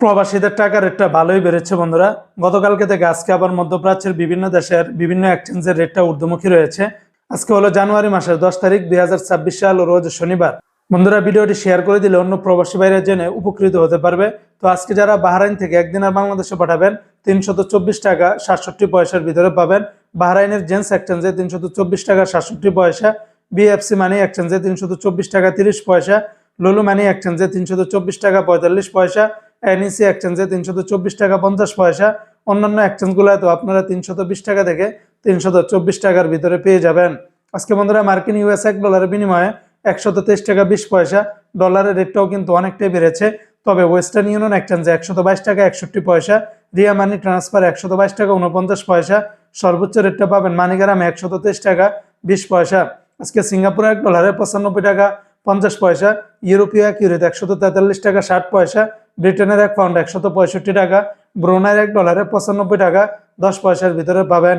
প্রবাসীদের টাকার রেটটা ভালোই বেড়েছে, বন্ধুরা। গতকালকে থেকে আজকে আবার মধ্যপ্রাচ্যের বিভিন্ন দেশের বিভিন্ন এক্সচেঞ্জের রেটটা ঊর্ধ্বমুখী রয়েছে। আজকে হলো জানুয়ারি মাসের দশ তারিখ, দুই হাজার ছাব্বিশ সাল, রোজ শনিবার। বন্ধুরা, ভিডিওটি শেয়ার করে দিলে অন্য প্রবাসী বাইরে জেনে উপকৃত হতে পারবে। তো আজকে যারা বাহরাইন থেকে একদিন আর বাংলাদেশে পাঠাবেন, তিনশত চব্বিশ টাকা সাতষট্টি পয়সার ভিতরে পাবেন। বাহরাইনের জেন্টস এক্সচেঞ্জে তিনশত চব্বিশ টাকা সাতষট্টি পয়সা, বিএফসি মানি এক্সচেঞ্জে তিনশত চব্বিশ টাকা তিরিশ পয়সা, লুলু মানি এক্সচেঞ্জে তিনশত চব্বিশ টাকা পঁয়তাল্লিশ পয়সা এনইসি এক্সচেঞ্জে তিনশত চব্বিশ টাকা পঞ্চাশ পয়সা, অন্যান্য এক্সচেঞ্জগুলোতে আপনারা তিনশত বিশ টাকা থেকে তিনশত চব্বিশ টাকার ভিতরে পেয়ে যাবেন। আজকে বন্ধুরা মার্কিন ইউএস এক ডলারের বিনিময়ে একশত তেইশ টাকা বিশ পয়সা ডলারের রেটটাও কিন্তু অনেকটাই বেড়েছে। তবে ওয়েস্টার্ন ইউনিয়ন এক্সচেঞ্জে একশত বাইশ টাকা একষট্টি পয়সা, রিয়া মানি ট্রান্সফার একশত বাইশ টাকা উনপঞ্চাশ পয়সা, সর্বোচ্চ রেটটা পাবেন মানিগ্রামে একশত তেইশ টাকা বিশ পয়সা। আজকে সিঙ্গাপুরে এক ডলারে পঁচানব্বই টাকা পঞ্চাশ পয়সা, ইউরোপীয় এক ইউরোতে একশত তেতাল্লিশ টাকা, ষাট পয়সা, ব্রিটেনের এক পাউন্ড একশত পঁয়ষট্টি টাকা, ব্রুনাইয়ের এক ডলারে পঁচানব্বই টাকা, দশ পয়সার ভিতরে পাবেন।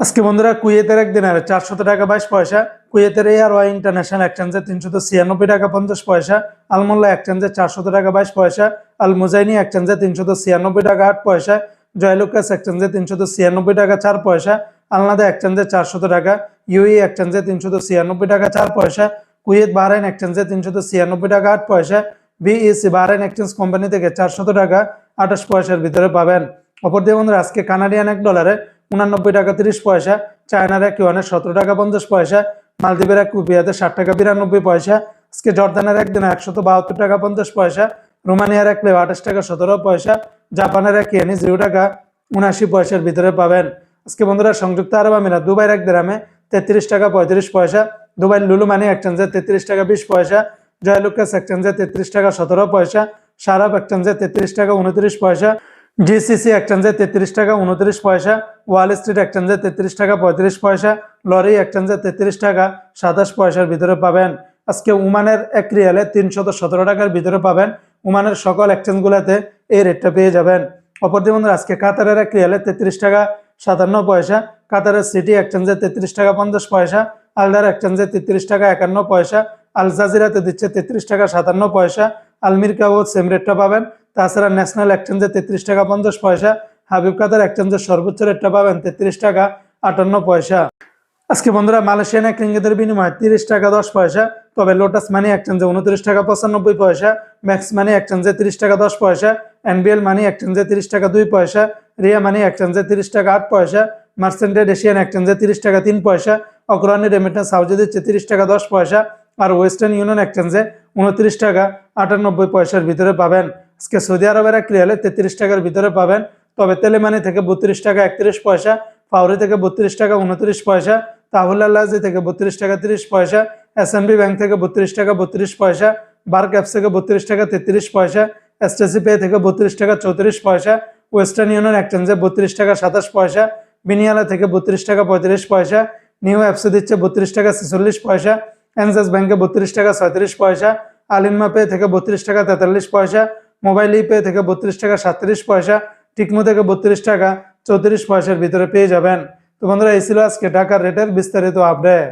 আজকে বন্ধুরা, কুয়েতের এক দিনারে চারশত টাকা বাইশ পয়সা, কুয়েতের এয়ার ওয়াই ইন্টারন্যাশনাল এক্সচেঞ্জে তিনশত ছিয়ানব্বই টাকা পঞ্চাশ পয়সা, আলমোল্লা এক্সচেঞ্জে চারশত টাকা বাইশ পয়সা আল মুজাইনি এক্সচেঞ্জে তিনশত ছিয়ানব্বই টাকা আট পয়সা, জয়লুকাস এক্সচেঞ্জে তিনশত ছিয়ানব্বই টাকা চার পয়সা, আলনাদা এক্সচেঞ্জে চারশত টাকা ইউই এক্সচেঞ্জে তিনশত ছিয়ানব্বই টাকা চার পয়সা কুয়েত, বাহরাইন এক্সচেঞ্জে তিনশত ছিয়ানব্বই টাকা, আট পয়সা। বিইসি বাহরাইন এক্সচেঞ্জ কোম্পানি থেকে চারশত টাকা, আঠাশ পয়সার ভিতরে পাবেন। অপর দিয়ে বন্ধুরা, আজকে কানাডিয়ান এক ডলারে উনানব্বই টাকা, তিরিশ পয়সা। চায়নার এক ইউয়ানে সতেরো টাকা, পঞ্চাশ পয়সা। মালদ্বীপের এক রুপিয়াতে ষাট টাকা, বিরানব্বই পয়সা। আজকে জর্দানের একদিনে একশত বাহাত্তর টাকা, পঞ্চাশ পয়সা। রোমানিয়ার এক লেও আঠাশ টাকা, সতেরো পয়সা। জাপানের এক ইয়েনি জিরো টাকা, উনআশি পয়সার ভিতরে পাবেন। আজকে বন্ধুরা, সংযুক্ত আরব আমিরাত, দুবাইয়ের এক দেরামে তেত্রিশ টাকা, পঁয়ত্রিশ পয়সা। দুবাই লুলু মানি এক্সচেঞ্জে তেত্রিশ টাকা বিশ পয়সা জয়লুকাস এক্সচেঞ্জে তেত্রিশ টাকা সতেরো পয়সা সারাপ এক্সচেঞ্জে তেত্রিশ টাকা উনত্রিশ পয়সা জিসিসি এক্সচেঞ্জে তেত্রিশ টাকা উনত্রিশ পয়সা ওয়াল স্ট্রিট এক্সচেঞ্জে তেত্রিশ টাকা পঁয়ত্রিশ পয়সা লরি এক্সচেঞ্জে তেত্রিশ টাকা সাতাশ পয়সার ভিতরে পাবেন। আজকে উমানের এক রিয়ালে তিনশত সতেরো টাকার ভিতরে পাবেন। উমানের সকল এক্সচেঞ্জগুলোতে এই রেটটা পেয়ে যাবেন। অপরদি বন্ধুরা, আজকে কাতারের এক রিয়ালে তেত্রিশ টাকা সাতান্ন পয়সা, কাতারের সিটি এক্সচেঞ্জে তেত্রিশ টাকা পঞ্চাশ পয়সা আলদার এক্সচেঞ্জে তেত্রিশ টাকা একান্ন পয়সা, আল জাজিরাতে দিচ্ছে তেত্রিশ টাকা সাতান্ন পয়সা আলমির কাবো সেম রেটটা পাবেন। তাছাড়া ন্যাশনাল এক্সচেঞ্জে তেত্রিশ টাকা পঞ্চাশ পয়সা, হাবিব কাতার এক্সচেঞ্জের সর্বোচ্চ রেটটা পাবেন তেত্রিশ টাকা আটান্ন পয়সা। আজকে বন্ধুরা মালয়েশিয়ান এক রিঙ্গিতের বিনিময়ে তিরিশ টাকা দশ পয়সা, তবে লোটাস মানি এক্সচেঞ্জে উনত্রিশ টাকা পঁচানব্বই পয়সা, ম্যাক্স মানি এক্সচেঞ্জে তিরিশ টাকা দশ পয়সা, এনবিএল মানি এক্সচেঞ্জে তিরিশ টাকা দুই পয়সা, রিয়া মানি এক্সচেঞ্জে তিরিশ টাকা আট পয়সা মার্সেন্টেড এশিয়ান এক্সচেঞ্জে তিরিশ টাকা তিন পয়সা অগ্রণী রেমিটেন্স হাউজে দিচ্ছে তিরিশ টাকা দশ পয়সা আর ওয়েস্টার্ন ইউনিয়ন এক্সচেঞ্জে উনত্রিশ টাকা আটানব্বই পয়সার ভিতরে পাবেন আজকে সৌদি আরবের এক রিয়ালে তেত্রিশ টাকার ভিতরে পাবেন তবে তেলেমানি থেকে বত্রিশ টাকা একত্রিশ পয়সা পাউরি থেকে বত্রিশ টাকা উনত্রিশ পয়সা তাহুল আল্লাজি থেকে বত্রিশ টাকা তিরিশ পয়সা এসএনবি ব্যাংক থেকে বত্রিশ টাকা বত্রিশ পয়সা বার ক্যাপস থেকে বত্রিশ টাকা তেত্রিশ পয়সা এসটিসি পে থেকে বত্রিশ টাকা চৌত্রিশ পয়সা ওয়েস্টার্ন ইউনিয়ন এক্সচেঞ্জে বত্রিশ টাকা সাতাশ পয়সা বিনিয়ালা থেকে বত্রিশ টাকা পঁয়ত্রিশ পয়সা নিউ অ্যাপসে দিচ্ছে বত্রিশ টাকা ছেচল্লিশ পয়সা অ্যানসাস ব্যাংকে বত্রিশ টাকা ছয়ত্রিশ পয়সা আলিমা পে থেকে বত্রিশ টাকা তেতাল্লিশ পয়সা মোবাইল ই পে থেকে বত্রিশ টাকা সাতত্রিশ পয়সা টিকমো থেকে বত্রিশ টাকা চৌত্রিশ পয়সার ভিতরে পেয়ে যাবেন। তো বন্ধুরা, এই ছিল আজকে টাকার রেটের বিস্তারিত আপডেট